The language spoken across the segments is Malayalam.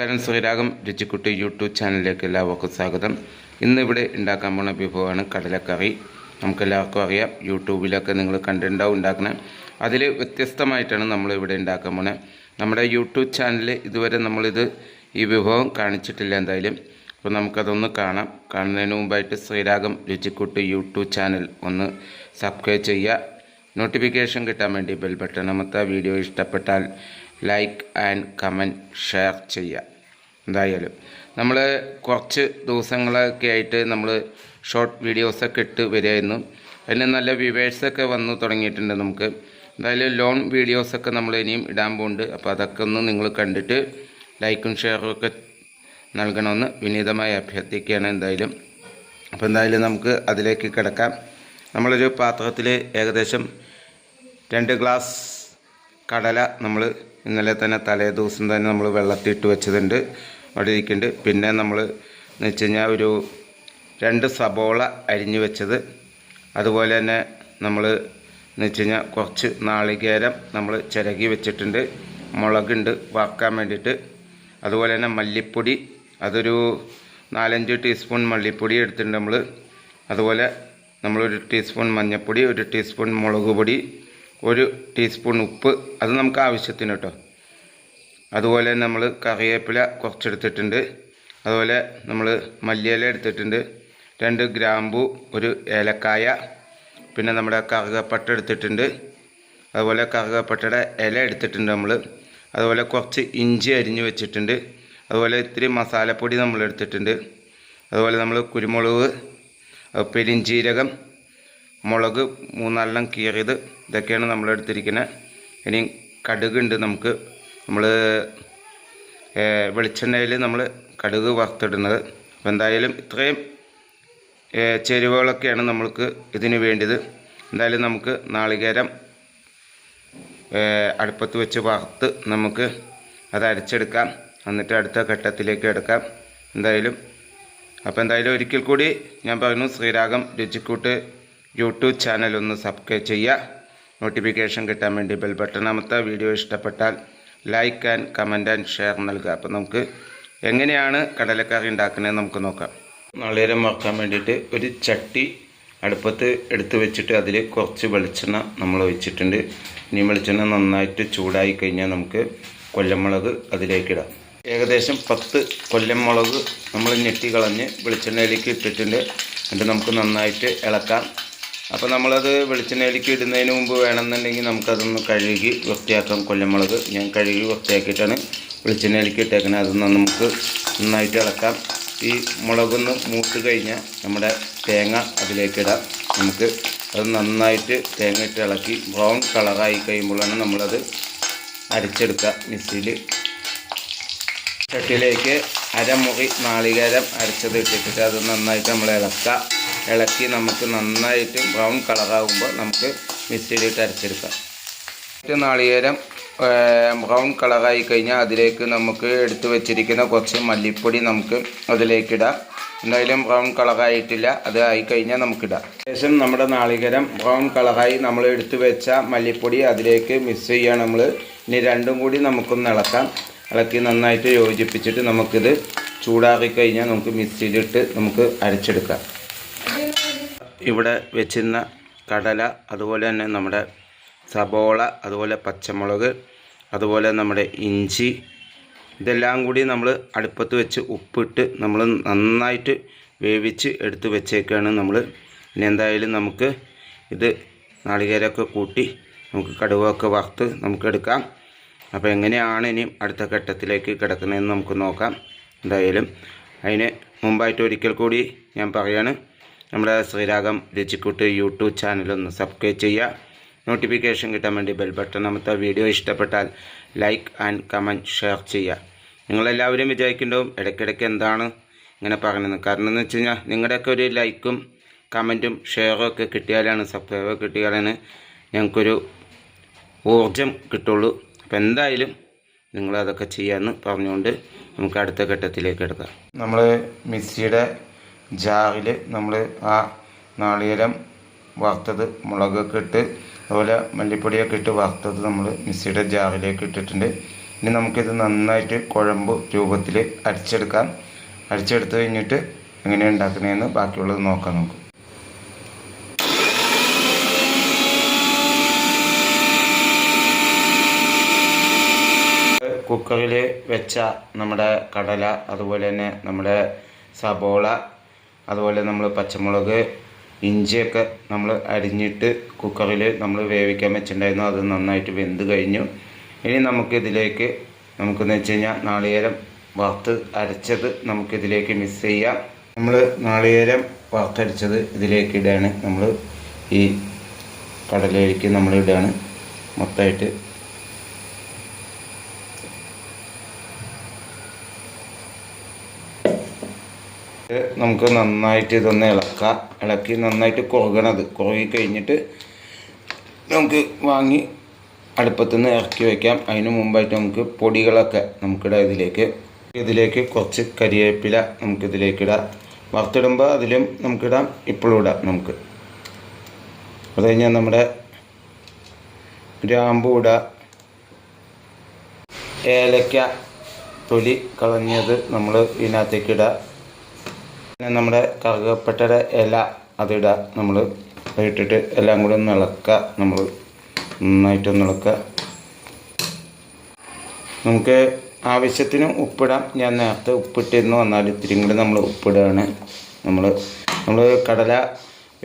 നമസ്കാരം. ശ്രീരാഗം രുചിക്കുട്ടി യൂട്യൂബ് ചാനലിലേക്ക് എല്ലാവർക്കും സ്വാഗതം. ഇന്നിവിടെ ഉണ്ടാക്കാൻ പോണ വിഭവമാണ് കടലക്കറി. നമുക്കെല്ലാവർക്കും അറിയാം യൂട്യൂബിലൊക്കെ നിങ്ങൾ കണ്ടിട്ടുണ്ടാവും ഉണ്ടാക്കണേ. അതിൽ വ്യത്യസ്തമായിട്ടാണ് നമ്മൾ ഇവിടെ ഉണ്ടാക്കാൻ പോണേ നമ്മുടെ യൂട്യൂബ് ചാനലിൽ ഇതുവരെ നമ്മളിത് ഈ വിഭവം കാണിച്ചിട്ടില്ല എന്തായാലും. അപ്പോൾ നമുക്കതൊന്ന് കാണാം. കാണുന്നതിന് മുമ്പായിട്ട് ശ്രീരാഗം രുചിക്കുട്ടി യൂട്യൂബ് ചാനൽ ഒന്ന് സബ്സ്ക്രൈബ് ചെയ്യുക. നോട്ടിഫിക്കേഷൻ കിട്ടാൻ വേണ്ടി ബെൽ ബട്ടൺ അമർത്തുക. വീഡിയോ ഇഷ്ടപ്പെട്ടാൽ ലൈക്ക് ആൻഡ് കമന്റ് ഷെയർ ചെയ്യുക. എന്തായാലും നമ്മൾ കുറച്ച് ദിവസങ്ങളൊക്കെ ആയിട്ട് നമ്മൾ ഷോർട്ട് വീഡിയോസൊക്കെ ഇട്ട് വരികയായിരുന്നു. അതിന് നല്ല വ്യൂവേഴ്സൊക്കെ വന്നു തുടങ്ങിയിട്ടുണ്ട് നമുക്ക്. എന്തായാലും ലോൺ വീഡിയോസൊക്കെ നമ്മൾ ഇനിയും ഇടാൻ പോകുന്നുണ്ട് അപ്പോൾ അതൊക്കെ ഒന്ന് നിങ്ങൾ കണ്ടിട്ട് ലൈക്കും ഷെയറും ഒക്കെ നൽകണമെന്ന് വിനീതമായി അഭ്യർത്ഥിക്കുകയാണ് എന്തായാലും. അപ്പോൾ എന്തായാലും നമുക്ക് അതിലേക്ക് കിടക്കാം. നമ്മളൊരു പാത്രത്തിൽ ഏകദേശം രണ്ട് ഗ്ലാസ് കടല നമ്മൾ ഇന്നലെ തന്നെ തലേ ദിവസം തന്നെ നമ്മൾ വെള്ളത്തിട്ട് വെച്ചതുണ്ട്. അവിടെ ഇരിക്കുന്നുണ്ട്. പിന്നെ നമ്മൾ എന്ന് വെച്ച് കഴിഞ്ഞാൽ ഒരു രണ്ട് സബോള അരിഞ്ഞു വെച്ചത്. അതുപോലെ തന്നെ നമ്മൾ എന്ന് വെച്ച് കഴിഞ്ഞാൽ കുറച്ച് നാളികേരം നമ്മൾ ചിരകി വെച്ചിട്ടുണ്ട്. മുളകുണ്ട് വറക്കാൻ വേണ്ടിയിട്ട്. അതുപോലെ തന്നെ മല്ലിപ്പൊടി അതൊരു നാലഞ്ച് ടീസ്പൂൺ മല്ലിപ്പൊടി എടുത്തിട്ടുണ്ട് നമ്മൾ അതുപോലെ നമ്മളൊരു ടീസ്പൂൺ മഞ്ഞൾപ്പൊടി ഒരു ടീസ്പൂൺ മുളക് പൊടി ഒരു ടീസ്പൂൺ ഉപ്പ്. അത് നമുക്ക് ആവശ്യത്തിന് കേട്ടോ അതുപോലെ നമ്മൾ കറിവേപ്പില കുറച്ചെടുത്തിട്ടുണ്ട്. അതുപോലെ നമ്മൾ മല്ലിയില എടുത്തിട്ടുണ്ട്. രണ്ട് ഗ്രാമ്പു ഒരു ഏലക്കായ പിന്നെ നമ്മുടെ കറുകപ്പട്ട എടുത്തിട്ടുണ്ട്. അതുപോലെ കറുകപ്പട്ടയുടെ ഇല എടുത്തിട്ടുണ്ട് നമ്മൾ അതുപോലെ കുറച്ച് ഇഞ്ചി അരിഞ്ഞ് വെച്ചിട്ടുണ്ട്. അതുപോലെ ഇത്തിരി മസാലപ്പൊടി നമ്മൾ എടുത്തിട്ടുണ്ട്. അതുപോലെ നമ്മൾ കുരുമുളക് പെരിഞ്ചീരകം മുളക് മൂന്നാലെണ്ണം കീറിയത് ഇതൊക്കെയാണ് നമ്മൾ എടുത്തിരിക്കുന്നത് ഇനി കടുകുണ്ട് നമുക്ക്. നമ്മൾ വെളിച്ചെണ്ണയിൽ നമ്മൾ കടുക് വറുത്തിടുന്നത്. അപ്പോൾ എന്തായാലും ഇത്രയും ചേരുവകളൊക്കെയാണ് നമ്മൾക്ക് ഇതിന് വേണ്ടത് എന്തായാലും നമുക്ക് നാളികേരം അടുപ്പത്ത് വെച്ച് വറുത്ത് നമുക്ക് അത് അരച്ചെടുക്കാം. എന്നിട്ട് അടുത്ത ഘട്ടത്തിലേക്ക് എടുക്കാം. എന്തായാലും അപ്പോൾ എന്തായാലും ഒരിക്കൽ കൂടി ഞാൻ പറയുന്നു ശ്രീരാഗം രുചിക്കൂട്ട് യൂട്യൂബ് ചാനൽ ഒന്ന് സബ്സ്ക്രൈബ് ചെയ്യുക. നോട്ടിഫിക്കേഷൻ കിട്ടാൻ വേണ്ടി ബെൽ ബട്ടൺ അമർത്ത വീഡിയോ ഇഷ്ടപ്പെട്ടാൽ like and comment and share നൽകുക. അപ്പോൾ നമുക്ക് എങ്ങനെയാണ് കടലക്കറി ഉണ്ടാക്കുന്നത് നമുക്ക് നോക്കാം. നളീരം വറക്കാൻ വേണ്ടിയിട്ട് ഒരു ചട്ടി അടുപ്പത്ത് എടുത്ത് വെച്ചിട്ട് അതിൽ കുറച്ച് വെളിച്ചെണ്ണ നമ്മൾ ഒഴിച്ചിട്ടുണ്ട്. ഇനി വെളിച്ചെണ്ണ നന്നായിട്ട് ചൂടായി കഴിഞ്ഞാൽ നമുക്ക് കൊല്ലമുളക് അതിലേക്കിടാം ഏകദേശം പത്ത് കൊല്ലമുളക് നമ്മൾ ഞെട്ടി കളഞ്ഞ് വെളിച്ചെണ്ണയിലേക്ക് ഇട്ടിട്ടുണ്ട്. എന്നിട്ട് നമുക്ക് നന്നായിട്ട് ഇളക്കാം. അപ്പോൾ നമ്മളത് വെളിച്ചെണ്ണയിലേക്ക് ഇടുന്നതിന് മുമ്പ് വേണമെന്നുണ്ടെങ്കിൽ നമുക്കതൊന്ന് കഴുകി വൃത്തിയാക്കാം. കൊല്ലമുളക് ഞാൻ കഴുകി വൃത്തിയാക്കിയിട്ടാണ് വെളിച്ചെണ്ണയിലേക്ക് ഇട്ടേക്കുന്നത് അതൊന്ന് നമുക്ക് നന്നായിട്ട് ഇളക്കാം. ഈ മുളകൊന്ന് മൂത്ത് കഴിഞ്ഞാൽ നമ്മുടെ തേങ്ങ അതിലേക്കിടാം നമുക്ക് അത് നന്നായിട്ട് തേങ്ങ ഇട്ട് ഇളക്കി ബ്രൗൺ കളറായി കഴിയുമ്പോഴാണ് നമ്മളത് അരച്ചെടുക്കുക മിക്സിയിൽ ചട്ടിയിലേക്ക് അരമുറി നാളികേരം അരച്ചത് ഇട്ടിട്ട് അത് നന്നായിട്ട് നമ്മൾ ഇളക്കുക. ഇളക്കി നമുക്ക് നന്നായിട്ട് ബ്രൗൺ കളറാകുമ്പോൾ നമുക്ക് മിക്സിയിലിട്ട് അരച്ചെടുക്കാം. നാളികേരം ബ്രൗൺ കളറായി കഴിഞ്ഞാൽ അതിലേക്ക് നമുക്ക് എടുത്തു വെച്ചിരിക്കുന്ന കുറച്ച് മല്ലിപ്പൊടി നമുക്ക് അതിലേക്കിടാം. എന്തായാലും ബ്രൗൺ കളറായിട്ടില്ല അത് ആയി കഴിഞ്ഞാൽ നമുക്കിടാം. ശേഷം നമ്മുടെ നാളികേരം ബ്രൗൺ കളറായി നമ്മൾ എടുത്തു വെച്ച മല്ലിപ്പൊടി അതിലേക്ക് മിക്സ് ചെയ്യുക നമ്മൾ ഇനി രണ്ടും കൂടി നമുക്കൊന്ന് ഇളക്കാം. ഇളക്കി നന്നായിട്ട് യോജിപ്പിച്ചിട്ട് നമുക്കിത് ചൂടാക്കി കഴിഞ്ഞാൽ നമുക്ക് മിക്സിയിലിട്ട് നമുക്ക് അരച്ചെടുക്കാം. ഇവിടെ വെച്ചിരുന്ന കടല അതുപോലെ തന്നെ നമ്മുടെ സബോള അതുപോലെ പച്ചമുളക് അതുപോലെ നമ്മുടെ ഇഞ്ചി ഇതെല്ലാം കൂടി നമ്മൾ അടുപ്പത്ത് വെച്ച് ഉപ്പിട്ട് നമ്മൾ നന്നായിട്ട് വേവിച്ച് എടുത്ത് വെച്ചേക്കാണ് നമ്മൾ. ഇനി എന്തായാലും നമുക്ക് ഇത് നാളികേരമൊക്കെ കൂട്ടി നമുക്ക് കടുവൊക്കെ വറുത്ത് നമുക്ക് എടുക്കാം. അപ്പോൾ എങ്ങനെയാണ് ഇനി അടുത്ത ഘട്ടത്തിലേക്ക് കിടക്കുന്നതെന്ന് നമുക്ക് നോക്കാം. എന്തായാലും അതിന് മുമ്പായിട്ട് ഒരിക്കൽ കൂടി ഞാൻ പറയാണ് നമ്മുടെ ശ്രീരാഗം രുചിക്കൂട്ട് യൂട്യൂബ് ചാനലൊന്ന് സബ്സ്ക്രൈബ് ചെയ്യുക. നോട്ടിഫിക്കേഷൻ കിട്ടാൻ വേണ്ടി ബെൽ ബട്ടൺ അമർത്തുക. വീഡിയോ ഇഷ്ടപ്പെട്ടാൽ ലൈക്ക് ആൻഡ് കമന്റ് ഷെയർ ചെയ്യുക. നിങ്ങളെല്ലാവരും വിചാരിക്കുന്നുണ്ടാവും ഇടയ്ക്കിടയ്ക്ക് എന്താണ് ഇങ്ങനെ പറയുന്നത്? കാരണം എന്ന് വെച്ച് കഴിഞ്ഞാൽ നിങ്ങളുടെയൊക്കെ ഒരു ലൈക്കും കമന്റും ഷെയറും ഒക്കെ കിട്ടിയാലാണ് സബ്സ്ക്രൈബ് കിട്ടിയാലാണ് ഞങ്ങൾക്കൊരു ഊർജം കിട്ടുള്ളൂ. അപ്പം എന്തായാലും നിങ്ങളതൊക്കെ ചെയ്യാമെന്ന് പറഞ്ഞുകൊണ്ട് നമുക്ക് അടുത്ത ഘട്ടത്തിലേക്ക് എടുക്കാം നമ്മൾ മിക്സിയുടെ ജാറിൽ നമ്മൾ ആ നാളികേരം വറുത്തത് മുളകൊക്കെ ഇട്ട് അതുപോലെ മല്ലിപ്പൊടിയൊക്കെ ഇട്ട് വറുത്തത് നമ്മൾ മിക്സിയുടെ ജാറിലേക്ക് ഇട്ടിട്ടുണ്ട്. ഇനി നമുക്കിത് നന്നായിട്ട് കുഴമ്പ് രൂപത്തിൽ അരിച്ചെടുക്കാം. അരിച്ചെടുത്ത് കഴിഞ്ഞിട്ട് എങ്ങനെയാണ് ഉണ്ടാക്കുന്നതെന്ന് ബാക്കിയുള്ളത് നോക്കാം നമുക്ക്. കുക്കറിൽ വെച്ച നമ്മുടെ കടല അതുപോലെ തന്നെ നമ്മുടെ സബോള അതുപോലെ നമ്മൾ പച്ചമുളക് ഇഞ്ചിയൊക്കെ നമ്മൾ അരിഞ്ഞിട്ട് കുക്കറിൽ നമ്മൾ വേവിക്കാൻ വെച്ചിട്ടുണ്ടായിരുന്നു. അത് നന്നായിട്ട് വെന്ത് കഴിഞ്ഞു. ഇനി നമുക്കിതിലേക്ക് നമുക്കെന്ന് വെച്ച് കഴിഞ്ഞാൽ നാളികേരം വറുത്ത് അരച്ചത് നമുക്കിതിലേക്ക് മിക്സ് ചെയ്യാം. നമ്മൾ നാളികേരം വറുത്തരച്ചത് ഇതിലേക്ക് ഇടുകയാണ് നമ്മൾ ഈ കടലയിലേക്ക് നമ്മൾ ഇടുകയാണ് മൊത്തമായിട്ട് നമുക്ക് നന്നായിട്ട് ഇതൊന്ന് ഇളക്കാം. ഇളക്കി നന്നായിട്ട് കുറുകണത് കുറുകി കഴിഞ്ഞിട്ട് നമുക്ക് വാങ്ങി അടുപ്പത്തു നിന്ന് ഇറക്കി വയ്ക്കാം അതിന് മുമ്പായിട്ട് നമുക്ക് പൊടികളൊക്കെ നമുക്കിടാം ഇതിലേക്ക്. ഇതിലേക്ക് കുറച്ച് കരിവേപ്പില നമുക്കിതിലേക്ക് ഇടാം. വറുത്തിടുമ്പോൾ അതിലും നമുക്കിടാം. ഇപ്പോഴും ഇടാം നമുക്ക്. അത് കഴിഞ്ഞാൽ നമ്മുടെ ഗ്രാമ്പൂ ഇടാം. ഏലക്ക തൊലി കളഞ്ഞത് നമ്മൾ ഇതിനകത്തേക്ക് ഇടാം. പിന്നെ നമ്മുടെ കറുകപ്പട്ടയുടെ ഇല അതിടുക നമ്മൾ ഇട്ടിട്ട് എല്ലാം കൂടി ഒന്ന് ഇളക്കുക. നമ്മൾ നന്നായിട്ടൊന്ന് ഇളക്കുക. നമുക്ക് ആവശ്യത്തിന് ഉപ്പിടാം. ഞാൻ നേരത്തെ ഉപ്പിട്ടിരുന്നു. വന്നാൽ ഇത്തിരി കൂടി നമ്മൾ ഉപ്പിടുകയാണ്. നമ്മൾ നമ്മൾ കടല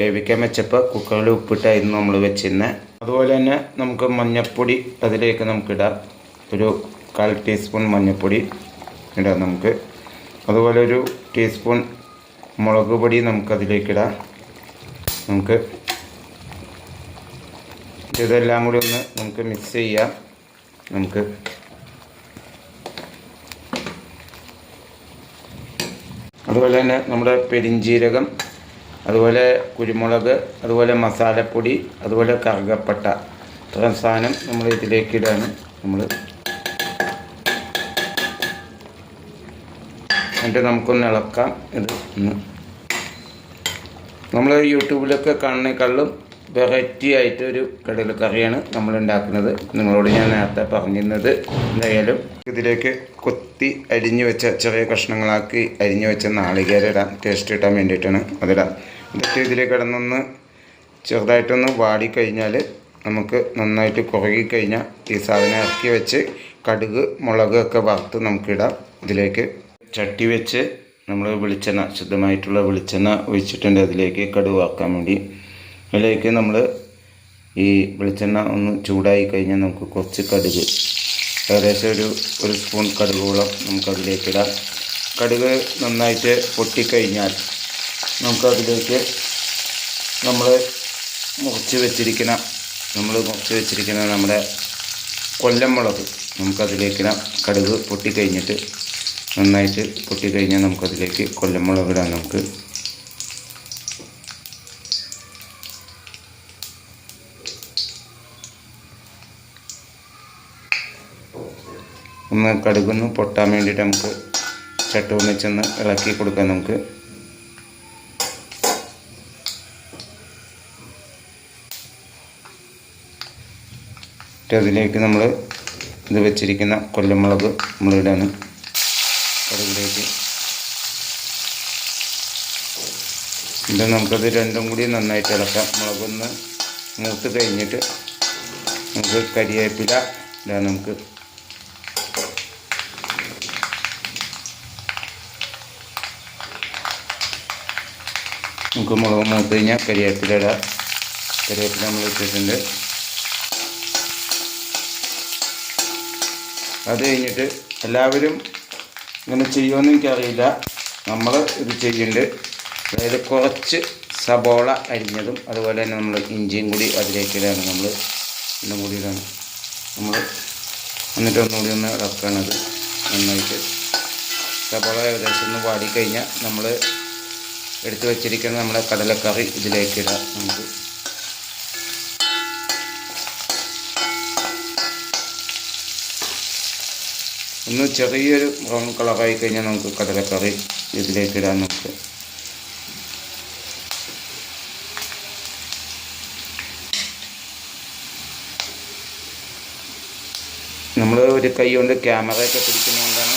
വേവിക്കാൻ വെച്ചപ്പോൾ കുക്കറിൽ ഉപ്പിട്ടായിരുന്നു നമ്മൾ വെച്ചിരുന്നത് അതുപോലെ തന്നെ നമുക്ക് മഞ്ഞൾപ്പൊടി അതിലേക്ക് നമുക്കിടാം ഒരു കാൽ ടീസ്പൂൺ മഞ്ഞൾപ്പൊടി ഇടാം നമുക്ക്. അതുപോലെ ഒരു ടീസ്പൂൺ മുളക് പൊടി നമുക്കതിലേക്കിടാം. നമുക്ക് ഇതെല്ലാം കൂടി ഒന്ന് നമുക്ക് മിക്സ് ചെയ്യാം. നമുക്ക് അതുപോലെ തന്നെ നമ്മുടെ പെരിഞ്ജീരകം അതുപോലെ കുരുമുളക് അതുപോലെ മസാലപ്പൊടി അതുപോലെ കറുകപ്പട്ട ഇത്രയും സാധനം നമ്മൾ ഇതിലേക്ക് ഇടാണ് നമ്മൾ എന്നിട്ട് നമുക്കൊന്ന് ഇളക്കാം. ഇത് നമ്മൾ യൂട്യൂബിലൊക്കെ കാണുന്നേക്കാളും വെറൈറ്റി ആയിട്ട് ഒരു കടലക്കറിയാണ് നമ്മൾ ഉണ്ടാക്കുന്നത് നിങ്ങളോട് ഞാൻ നേരത്തെ പറഞ്ഞിരുന്നത് എന്തായാലും ഇതിലേക്ക് കൊത്തി അരിഞ്ഞു വെച്ച ചെറിയ കഷ്ണങ്ങളാക്കി അരിഞ്ഞു വെച്ച നാളികേരം ഇടാം. ടേസ്റ്റ് കിട്ടാൻ വേണ്ടിയിട്ടാണ് അതിടാം. എന്നിട്ട് ഇതിലേക്ക് കിടന്നൊന്ന് ചെറുതായിട്ടൊന്ന് വാടിക്കഴിഞ്ഞാൽ നമുക്ക് നന്നായിട്ട് കുറുകി ഈ സാധനം ഇറക്കി വെച്ച് കടുക് മുളക് ഒക്കെ വറുത്ത് നമുക്കിടാം. ഇതിലേക്ക് ചട്ടി വെച്ച് നമ്മൾ വെളിച്ചെണ്ണ ശുദ്ധമായിട്ടുള്ള വെളിച്ചെണ്ണ ഒഴിച്ചിട്ടുണ്ട്. അതിലേക്ക് കടുവാക്കാൻ വേണ്ടി. അതിലേക്ക് നമ്മൾ ഈ വെളിച്ചെണ്ണ ഒന്ന് ചൂടായി കഴിഞ്ഞാൽ നമുക്ക് കുറച്ച് കടുക്. ഏകദേശം ഒരു ഒരു സ്പൂൺ കടുകോളം നമുക്കതിലേക്ക് ഇടാം. കടുക് നന്നായിട്ട് പൊട്ടിക്കഴിഞ്ഞാൽ നമുക്കതിലേക്ക് നമ്മൾ മുറിച്ച് വെച്ചിരിക്കുന്ന നമ്മൾ മുറിച്ച് വെച്ചിരിക്കുന്ന നമ്മുടെ കൊല്ലം മുളക് നമുക്കതിലേക്കിടാം കടുക് പൊട്ടിക്കഴിഞ്ഞിട്ട് നന്നായിട്ട് പൊട്ടിക്കഴിഞ്ഞാൽ നമുക്കതിലേക്ക് കൊല്ലമുളക് ഇടാം നമുക്ക്. ഒന്ന് കടുകൊന്ന് പൊട്ടാൻ വേണ്ടിയിട്ട് നമുക്ക് ചട്ടവും വെച്ചൊന്ന് ഇളക്കി കൊടുക്കാം നമുക്ക്. അതിലേക്ക് നമ്മൾ ഇത് വെച്ചിരിക്കുന്ന കൊല്ലമുളക് നമ്മളിടാണ്. കടുകിലേക്ക് ഇത് നമുക്കത് രണ്ടും കൂടി നന്നായിട്ട് ഇളക്കാം. മുളകൊന്ന് മൂത്ത് കഴിഞ്ഞിട്ട് നമുക്ക് കരിവേപ്പില ഇതാ നമുക്ക്. നമുക്ക് മുളക് മൂത്ത് കഴിഞ്ഞാൽ കരിവേപ്പില ഇടാം. കരിവേപ്പില നമ്മൾ ഇട്ടിട്ടുണ്ട്. അത് കഴിഞ്ഞിട്ട് എല്ലാവരും ഇങ്ങനെ ചെയ്യുമെന്ന് എനിക്കറിയില്ല. നമ്മൾ ഇത് ചെയ്യുന്നുണ്ട് അതായത് കുറച്ച് സബോള അരിഞ്ഞതും അതുപോലെ തന്നെ നമ്മൾ ഇഞ്ചിയും കൂടി അതിലേക്ക് ഇടാണ് നമ്മൾ എല്ലാം കൂടി ഇടാണ് നമ്മൾ എന്നിട്ട് ഒന്നുകൂടി ഒന്ന് ഇളക്കണത് നന്നായിട്ട്. സബോള ഏകദേശം ഒന്ന് വാടിക്കഴിഞ്ഞാൽ നമ്മൾ എടുത്ത് വെച്ചിരിക്കുന്ന നമ്മുടെ കടലക്കറി ഇതിലേക്ക് ഇടാം നമുക്ക്. ഒന്ന് ചെറിയൊരു ബ്രൗൺ കളറായി കഴിഞ്ഞാൽ നമുക്ക് കടലക്കറി ഇതിലേക്ക് ഇടാൻ നമുക്ക്. നമ്മൾ ഒരു കൈ കൊണ്ട് ക്യാമറയൊക്കെ പിടിക്കുന്നതുകൊണ്ടാണ്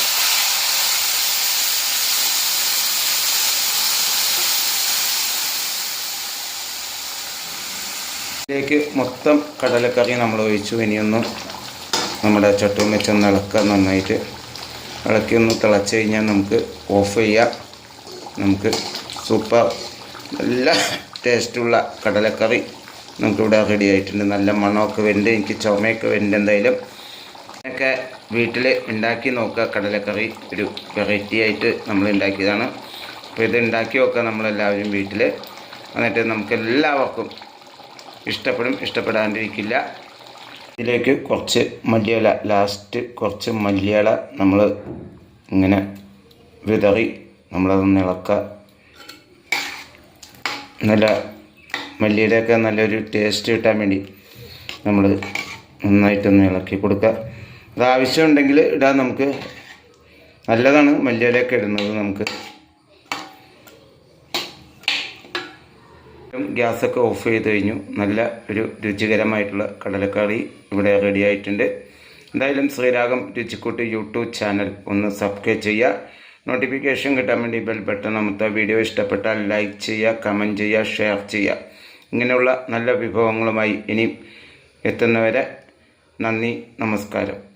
ഇതിലേക്ക് മൊത്തം കടലക്കറി നമ്മൾ ഒഴിച്ചു ഇനിയൊന്ന് നമ്മുടെ ചട്ടും വെച്ചൊന്ന് ഇളക്കുക നന്നായിട്ട് ഇളക്കി ഒന്ന് തിളച്ച് കഴിഞ്ഞാൽ നമുക്ക് ഓഫ് ചെയ്യാം. നമുക്ക് സൂപ്പർ നല്ല ടേസ്റ്റുള്ള കടലക്കറി നമുക്കിവിടെ റെഡി ആയിട്ടുണ്ട്. നല്ല മണമൊക്കെ വരുന്നുണ്ട് എനിക്ക് ചുമയൊക്കെ വരുന്നുണ്ട് എന്തായാലും ഒക്കെ വീട്ടിൽ ഉണ്ടാക്കി നോക്കുക. കടലക്കറി ഒരു വെറൈറ്റി ആയിട്ട് നമ്മൾ ഉണ്ടാക്കിയതാണ്. അപ്പോൾ ഇത് ഉണ്ടാക്കി നോക്കുക നമ്മളെല്ലാവരും വീട്ടിൽ എന്നിട്ട് നമുക്കെല്ലാവർക്കും ഇഷ്ടപ്പെടും. ഇഷ്ടപ്പെടാണ്ടിരിക്കില്ല. ഇതിലേക്ക് കുറച്ച് മല്ലിയില ലാസ്റ്റ് കുറച്ച് മല്ലിയില നമ്മൾ ഇങ്ങനെ വിതറി നമ്മളതൊന്ന് ഇളക്ക നല്ല മല്ലിയിലൊക്കെ നല്ലൊരു ടേസ്റ്റ് കിട്ടാൻ വേണ്ടി നമ്മൾ നന്നായിട്ടൊന്ന് ഇളക്കി കൊടുക്കുക അത് ആവശ്യമുണ്ടെങ്കിൽ ഇടാൻ നമുക്ക് നല്ലതാണ് മല്ലിയിലൊക്കെ ഇടുന്നത് നമുക്ക്. ഗ്യാസൊക്കെ ഓഫ് ചെയ്ത് കഴിഞ്ഞു. നല്ല ഒരു രുചികരമായിട്ടുള്ള കടലക്കറി ഇവിടെ റെഡി ആയിട്ടുണ്ട്. എന്തായാലും ശ്രീരാഗം രുചിക്കൂട്ട് യൂട്യൂബ് ചാനൽ ഒന്ന് സബ്സ്ക്രൈബ് ചെയ്യുക. നോട്ടിഫിക്കേഷൻ കിട്ടാൻ വേണ്ടി ബെൽ ബട്ടൺ അമർത്തുക. വീഡിയോ ഇഷ്ടപ്പെട്ടാൽ ലൈക്ക് ചെയ്യുക കമന്റ് ചെയ്യുക ഷെയർ ചെയ്യുക. ഇങ്ങനെയുള്ള നല്ല വിഭവങ്ങളുമായി ഇനി എത്തുന്നവരെ നന്ദി നമസ്കാരം.